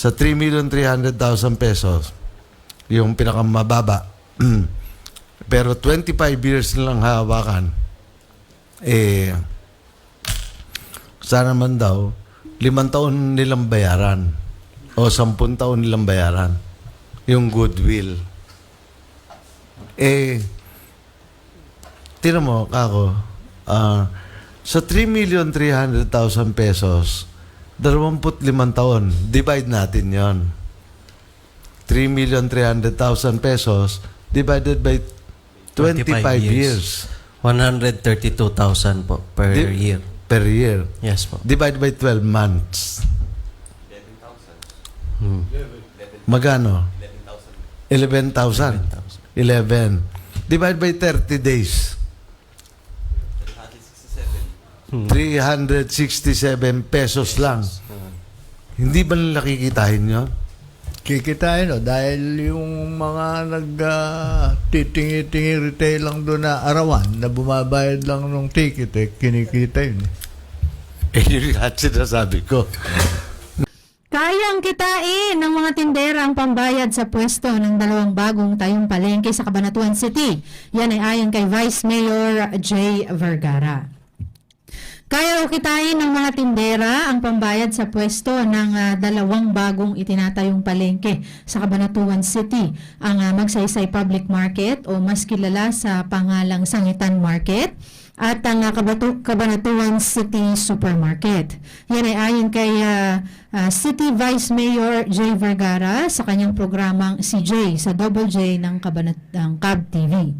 sa 3,300,000 pesos, yung pinakamababa, pero 25 years na lang hawakan, eh, sana man daw, limang taon nilang bayaran o sampun taon nilang bayaran yung goodwill. Eh, tinan mo, kako, ah, sa 3,300,000 pesos, 25 taon, divide natin yon 3,300,000 pesos divided by 25, 25 years. years. 132,000 po per Di- year. per year. Yes po. Divide by 12 months. Hmm. Magano? 11,000. 11. Divide by 30 days. Hmm. 367 pesos lang. Hindi ba nila kikitain yun? Kikitain no dahil yung mga nag uh, retail lang doon na arawan na bumabayad lang ng ticket eh, kinikita yun. eh. Eh, yun nga sinasabi ko. Kayang kitain ng mga tindera ang pambayad sa pwesto ng dalawang bagong tayong palengke sa Cabanatuan City. Yan ay ayon kay Vice Mayor Jay Vergara. Kaya raw kitain ng mga tindera ang pambayad sa pwesto ng ah, dalawang bagong itinatayong palengke sa Cabanatuan City, ang ah, Magsaysay Public Market o mas kilala sa pangalang Sangitan Market at ang ah, Kabatu- Cabanatuan City Supermarket. Yan ay ayon kay ah, ah, City Vice Mayor Jay Vergara sa kanyang programang CJ sa Double J ng, Cabanat- ng Cab TV.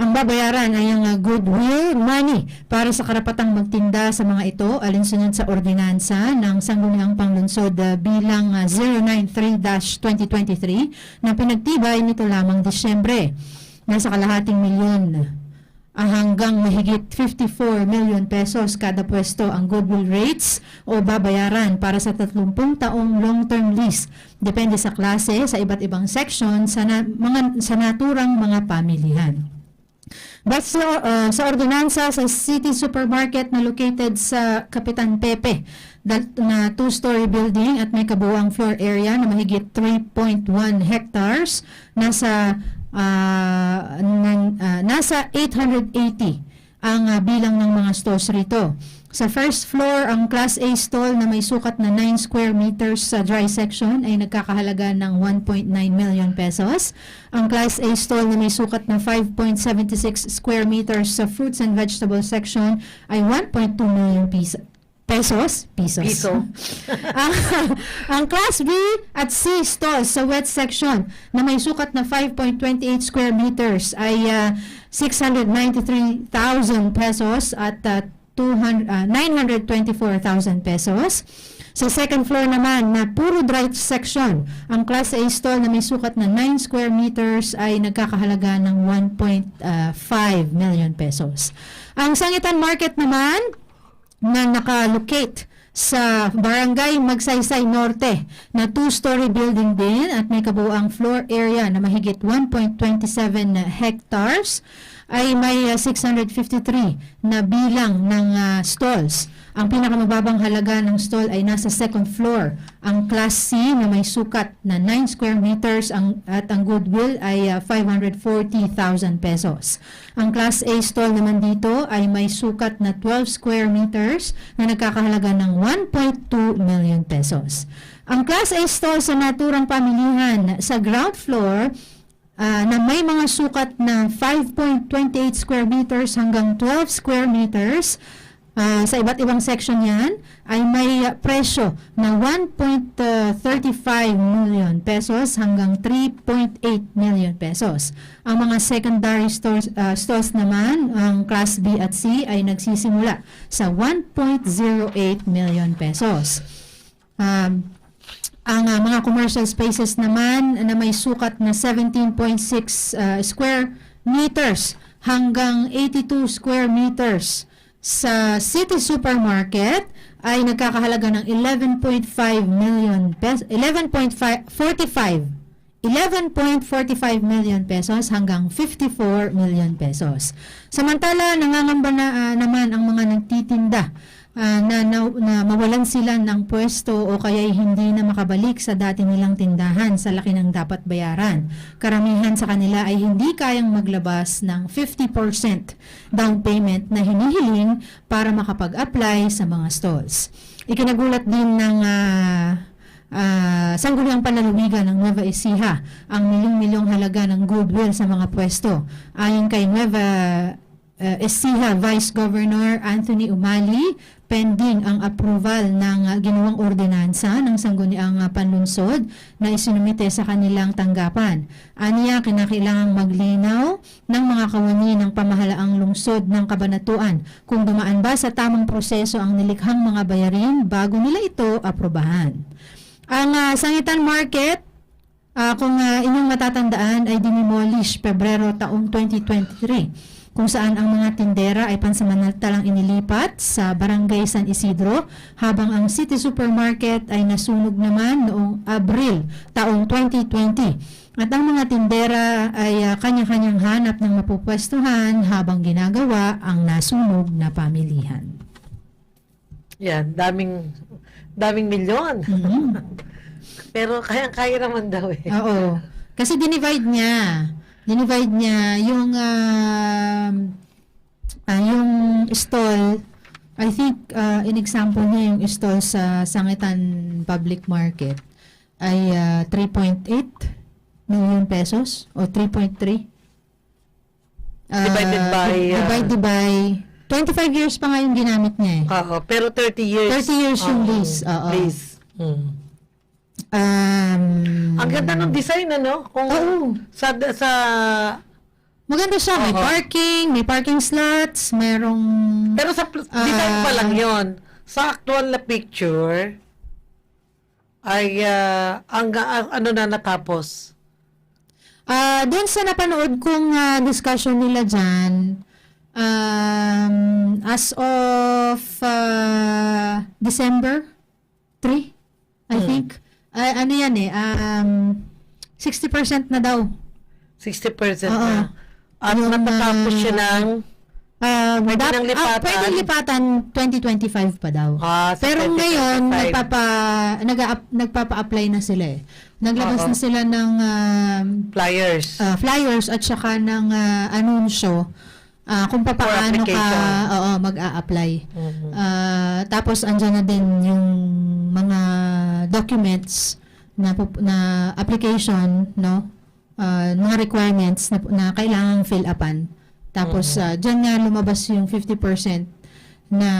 Ang babayaran ay ang uh, goodwill money para sa karapatang magtinda sa mga ito alinsunod sa ordinansa ng Sangguniang Panglunsod uh, bilang uh, 093-2023 na pinagtibay nito lamang Disyembre. Nasa kalahating milyon ah, hanggang mahigit 54 million pesos kada pwesto ang goodwill rates o babayaran para sa 30 taong long-term lease. Depende sa klase, sa iba't ibang section, sa, na, mga, sa naturang mga pamilihan. Sa, uh, sa ordinansa sa City Supermarket na located sa Kapitan Pepe. Na two-story building at may kabuuang floor area na mahigit 3.1 hectares. Nasa uh, ng, uh, nasa 880 ang uh, bilang ng mga stores rito. Sa first floor, ang Class A stall na may sukat na 9 square meters sa dry section ay nagkakahalaga ng 1.9 million pesos. Ang Class A stall na may sukat na 5.76 square meters sa fruits and vegetable section ay 1.2 million Pesos? Pisos. Piso. ang, ang Class B at C stalls sa wet section na may sukat na 5.28 square meters ay ah, 693,000 pesos at ah, 200, ah, 924,000 pesos. Sa second floor naman na puro dry section, ang Class A stall na may sukat na 9 square meters ay nagkakahalaga ng 1.5 million pesos. Ang Sangitan Market naman, na nakalocate sa Barangay Magsaysay Norte na two-story building din at may kabuuang floor area na mahigit 1.27 hectares ay may uh, 653 na bilang ng uh, stalls. Ang pinakamababang halaga ng stall ay nasa second floor. Ang Class C na may sukat na 9 square meters ang, at ang goodwill ay uh, 540,000 pesos. Ang Class A stall naman dito ay may sukat na 12 square meters na nagkakahalaga ng 1.2 million pesos. Ang Class A stall sa naturang pamilihan sa ground floor ah, na may mga sukat na 5.28 square meters hanggang 12 square meters ah, sa iba't ibang section yan ay may ah, presyo na 1.35 million pesos hanggang 3.8 million pesos. Ang mga secondary stores, ah, stores naman, ang Class B at C ay nagsisimula sa 1.08 million pesos. Um, ang ah, mga commercial spaces naman na may sukat na 17.6 ah, square meters hanggang 82 square meters sa City Supermarket ay nagkakahalaga ng 11.5 million pesos 11.45 11.45 million pesos hanggang 54 million pesos. Samantala, nangangamba na ah, naman ang mga nagtitinda ah, na, na, na mawalan sila ng pwesto o kaya hindi na makabalik sa dati nilang tindahan sa laki ng dapat bayaran. Karamihan sa kanila ay hindi kayang maglabas ng 50% down payment na hinihiling para makapag-apply sa mga stalls. Ikinagulat din ng ah, Ah, sangguniang panlalawigan ng Nueva Ecija ang milyong-milyong halaga ng goodwill sa mga pwesto. Ayon kay Nueva uh, Ecija Vice Governor Anthony Umali, pending ang approval ng ah, ginawang ordinansa ng sangguniang ah, panlunsod na isinumite sa kanilang tanggapan. Aniya, kinakailangang maglinaw ng mga kawani ng pamahalaang lungsod ng kabanatuan kung dumaan ba sa tamang proseso ang nilikhang mga bayarin bago nila ito aprobahan. Ang ah, Sangitan Market, ah, kung ah, inyong matatandaan, ay dinimolish Pebrero taong 2023 kung saan ang mga tindera ay pansamantalang inilipat sa Barangay San Isidro habang ang City Supermarket ay nasunog naman noong Abril taong 2020. At ang mga tindera ay ah, kanya-kanyang hanap ng mapupwestuhan habang ginagawa ang nasunog na pamilihan. Yan, daming daming milyon. Mhm. Pero kaya-kaya naman daw eh. Oo. Kasi dinivide niya. Dinivide niya yung um, ah, yung stall I think uh, in example niya yung stall sa Sangitan Public Market ay ah, 3.8 million pesos o 3.3 Ah, Divided by, ah, divided by 25 years pa nga yung ginamit niya eh. Oo, pero 30 years. 30 years yung Oo, lease, oo. Lease. Mm. Um, Ang ganda ng design, ano? Kung Oo. sa sa Maganda siya. May Oo. parking, may parking slots, merong... pero sa pl- Ah. design pa lang 'yon. Sa actual na picture ay ah, ang, ang ano na natapos. Ah, doon sa napanood kong ah, discussion nila dyan, um, as of ah, December 3, I Hmm. think, ay, ano yan eh, um, 60% na daw. 60% Oo. na. At Yung, natatapos ah, siya ng Um, Pwede dap- nang lipatan. Ah, pwede lipatan 2025 pa daw. ah, sa Pero 2025. ngayon, nagpapa, nag nagpapa-apply na sila eh. Naglabas Oo. na sila ng um, flyers. uh, flyers at saka ng uh, anunsyo ah, kung paano ka oo, mag-a-apply. Mhm. Ah, tapos andyan na din yung mga documents na na application, no? Ah, mga requirements na, na kailangang fill upan. Tapos Mm-hmm. ah, diyan nga lumabas yung 50% na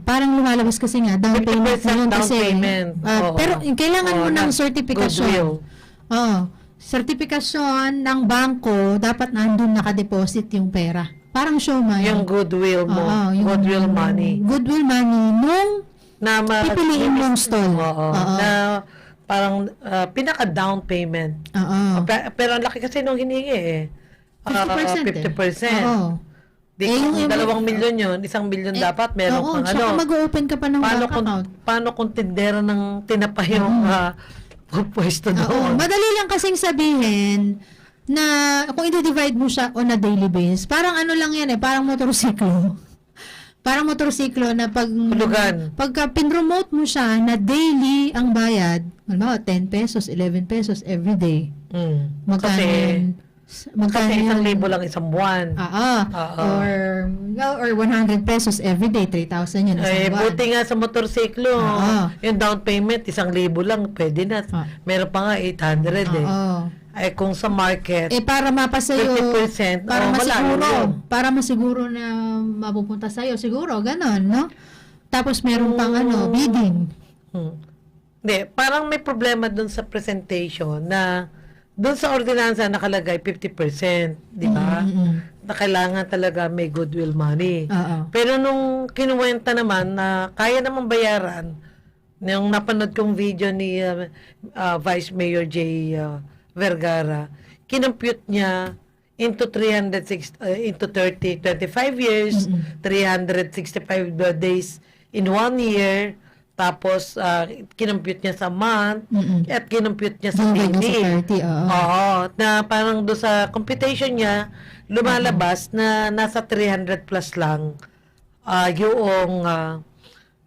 parang lumalabas kasi nga down 50% payment na yun kasi payment. ah, Oo. pero kailangan mo Oo, ng na- certification. Oo. Sertifikasyon ng bangko, dapat nandun nakadeposit yung pera. Parang show mo Yung goodwill mo. Oo, yung goodwill money. Goodwill money nung Na ma- pipiliin mong stall. Oo. Oo. Na parang ah, pinaka-down payment. Oo. Pe- pero ang laki kasi nung hiningi eh. Ah, 50% eh. 50%. Oo. Di Eh, yung- dalawang milyon yun, isang milyon Eh, dapat meron Oo, kang ano. mag-open ka pa ng Paano bank kung, account. paano kung tindera ng tinapay yung ah, pwesto Oo. doon? Madali lang kasing sabihin na kung i-divide mo siya on a daily basis, parang ano lang yan eh, parang motorsiklo. Parang motorsiklo na pag Hulugan. pagka pinromote mo siya na daily ang bayad, halimbawa 10 pesos, 11 pesos every day. Mm. Magkano Kasi? Magkano kasi isang libo lang isang buwan. Oo. or well, or 100 pesos every day, 3,000 yun Eh, isang buwan. buti nga sa motorsiklo, Oo. yung down payment, isang libo lang, pwede na. Ah. Meron pa nga 800 eh. Oo. Ay, kung sa market, Eh para mapasayo 50%, para oh, masiguro, para masiguro na mapupunta sa siguro ganon, no? Tapos meron pang ano, bidding. Hmm. Hindi, parang may problema dun sa presentation na dun sa ordinansa nakalagay 50%, di ba? Mm-mm. Na kailangan talaga may goodwill money. Oo. Pero nung kinuwenta naman na kaya naman bayaran, yung napanood kong video ni uh, uh, Vice Mayor J. uh, Vergara, kinompute niya into 306 uh, into 30 25 years, 365 days in one year, tapos uh, kinompute niya sa month, Mm-mm. at kinompute niya sa sa daily. 30, oo. Oo, na parang do sa computation niya, lumalabas na nasa 300 plus lang ah yung ah,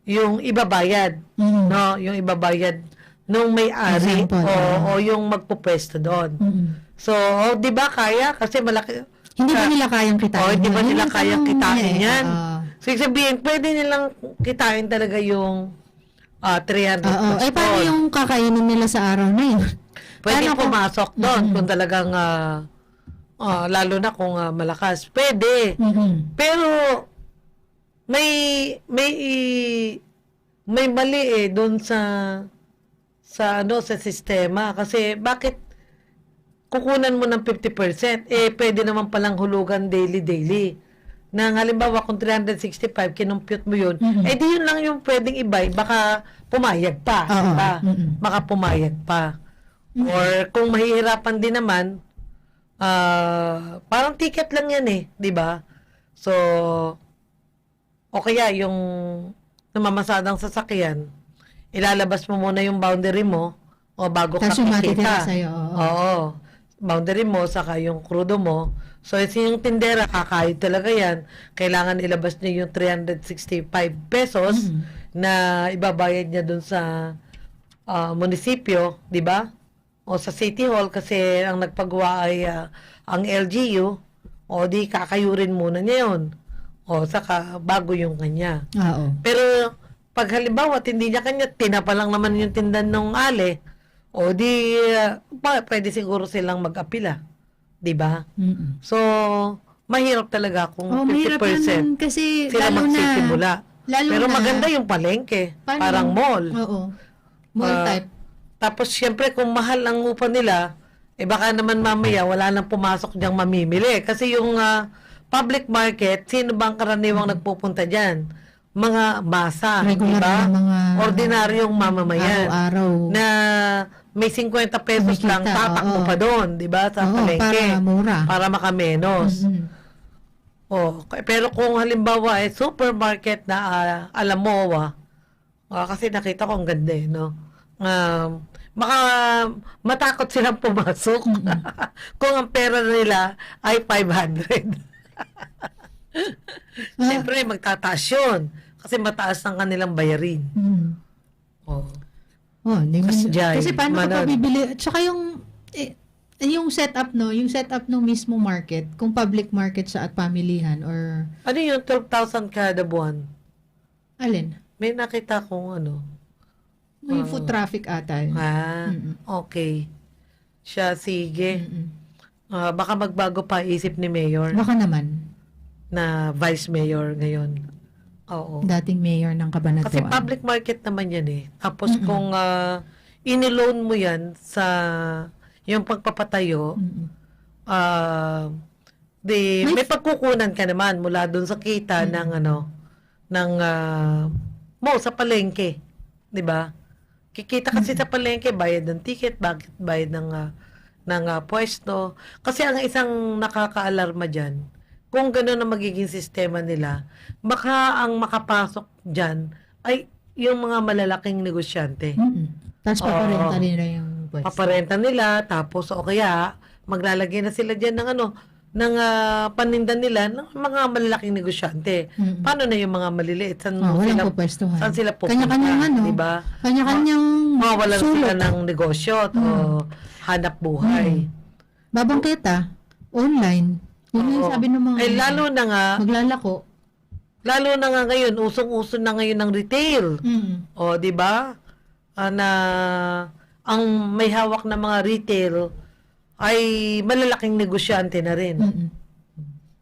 yung ibabayad, Mhm. no? Yung ibabayad nung may-ari Example, o, ah. o yung magpupwesto doon. Mm-mm. So, oh, 'di ba kaya kasi malaki Hindi ba nila kayang kitain? Oh, hindi ba Yun nila ang kayang tanong kitain eh. yan? Oo. So, ibig sabihin, pwede nilang kitain talaga yung ah 300 Oo. plus Eh, paano yung kakainin nila sa araw na yun? Pwede Paano kung- pumasok doon kung talagang ah, ah, lalo na kung ah, malakas. Pwede. Mhm. Pero may may may mali eh doon sa sa ano sa sistema kasi bakit kukunan mo ng 50% eh pwede naman palang hulugan daily daily na halimbawa kung 365 kinumpute mo yun Mhm. eh di yun lang yung pwedeng ibay baka pumayag pa Oo. diba? Mhm. baka pumayag pa or kung mahihirapan din naman ah parang ticket lang yan eh di ba so o kaya yung namamasadang sasakyan, ilalabas mo muna yung boundary mo o bago ka Tapos matitira kikita. sa'yo, oo. Oo. Boundary mo, saka yung krudo mo. So, yung tindera, kakayod talaga yan. Kailangan ilabas niya yung 365 pesos Mhm. na ibabayad niya dun sa ah, munisipyo, di ba? O sa City Hall kasi ang nagpagawa ay ah, ang LGU o di kakayurin muna niya yun. O saka bago yung kanya. Oo. Pero pag halimbawa hindi niya kanya, tinapa lang naman yung tindan ng ale, o di uh, pa- pwede siguro silang mag-apila. 'Di ba? Mm-mm. So, mahirap talaga kung Oh, 50% mahirap naman kasi sila lalo na magsisimula. lalo Pero na- maganda yung palengke, Paano parang yung- mall. Oo. Mall Ah, type. Tapos syempre kung mahal ang upa nila, eh baka naman mamaya wala nang pumasok diyang mamimili. Kasi yung ah, public market, sino ba ang karaniwang nagpupunta diyan? Mga masa, di Regular ba? na mga Ordinaryong mamamayan. Araw-araw. Na may 50 pesos Kumikita, lang, tatakbo pa doon, di ba? Sa Oo, palengke. para mura. Para makamenos. Mhm. Oh, pero kung halimbawa eh supermarket na ah, alam mo ah, ah, kasi nakita ko ang ganda eh, no. Um, baka matakot silang pumasok kung ang pera nila ay 500. Siyempre, magtataas yun. Kasi mataas ang kanilang bayarin. Mhm. Oh. Oh, mo, Kasi dyan, kasi paano ka pa manod. bibili? Tsaka yung eh, yung setup no, yung setup ng mismo market, kung public market siya at pamilihan or Ano yung 12,000 kada buwan? alin? May nakita kong ano. Yung foot traffic ata. yun. Ah, Mm-mm. okay. Siya, sige. Mm-mm. Ah, baka magbago pa isip ni Mayor Baka naman na Vice Mayor ngayon. Oo. dating mayor ng Cabanatuan. Kasi public market naman yan eh. Tapos kung ah, iniloan mo yan sa yung pagpapatayo, Mm-mm. ah, di, May- may, pagkukunan ka naman mula dun sa kita ng ano, ng ah, mo sa palengke. 'Di ba? Kikita kasi sa palengke, bayad ng ticket, bakit bayad ng ah, ng ah, pwesto. Kasi ang isang nakakaalarma diyan, kung gano'n ang magiging sistema nila, baka ang makapasok diyan ay yung mga malalaking negosyante. Mm-mm. Tapos Oo. paparenta nila yung pwesto. Paparenta nila, tapos o kaya maglalagay na sila diyan ng ano, ng ah, paninda nila ng mga malalaking negosyante. Mm-mm. Paano na yung mga maliliit? Saan, Oh, walang sila, pupwestuhan. saan sila pupunta? Kanya-kanyang ano, Diba? kanya-kanyang Mawalan sila ng negosyo at o hanap buhay. Babang kita, online. Yun yung Oo. sabi ng mga Eh, lalo na nga, maglalako. lalo na nga ngayon, usong-uso na ngayon ng retail. Mm. O, di ba? Ah, na ang may hawak na mga retail ay malalaking negosyante na rin. Mm-mm.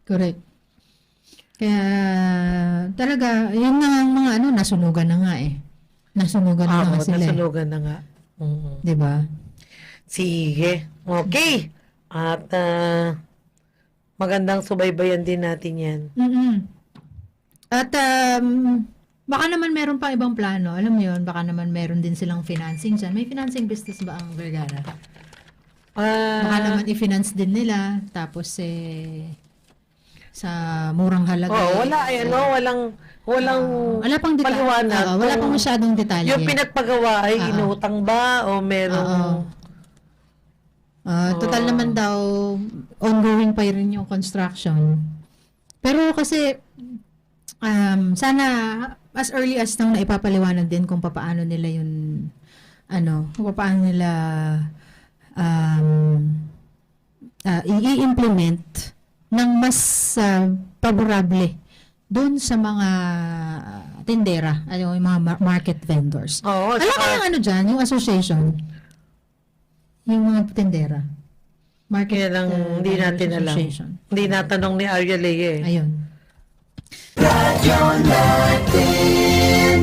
Correct. Kaya talaga, yun nga ang mga ano, nasunugan na nga eh. Nasunugan na Ah, nga sila. eh. nasunugan na nga. Mhm. 'Di ba? Sige. Okay. At ah, magandang subaybayan din natin yan. mm At um, baka naman meron pa ibang plano. Alam mo yun, baka naman meron din silang financing dyan. May financing business ba ang Vergara? Baka Ah, naman i-finance din nila. Tapos eh, sa murang halaga. oh, eh, wala ay ano, walang walang Wala pang detalye. paliwanag wala kung pang masyadong detalye. Yung pinagpagawa ay Oo. inutang ba o merong Oo. Ah, total Oo. naman daw ongoing pa rin yung construction. Pero kasi um, sana as early as nang naipapaliwanag din kung papaano nila yun, ano, kung papaano nila um, ah, i-implement ng mas ah, favorable doon sa mga tindera, ano, yung mga mar- market vendors. Oo, Alam ko yung ano dyan, yung association, yung mga tindera. Market Kaya lang uh, hindi natin alam. Hindi natanong ni Arya Lea eh. Ayun. Radyo Natin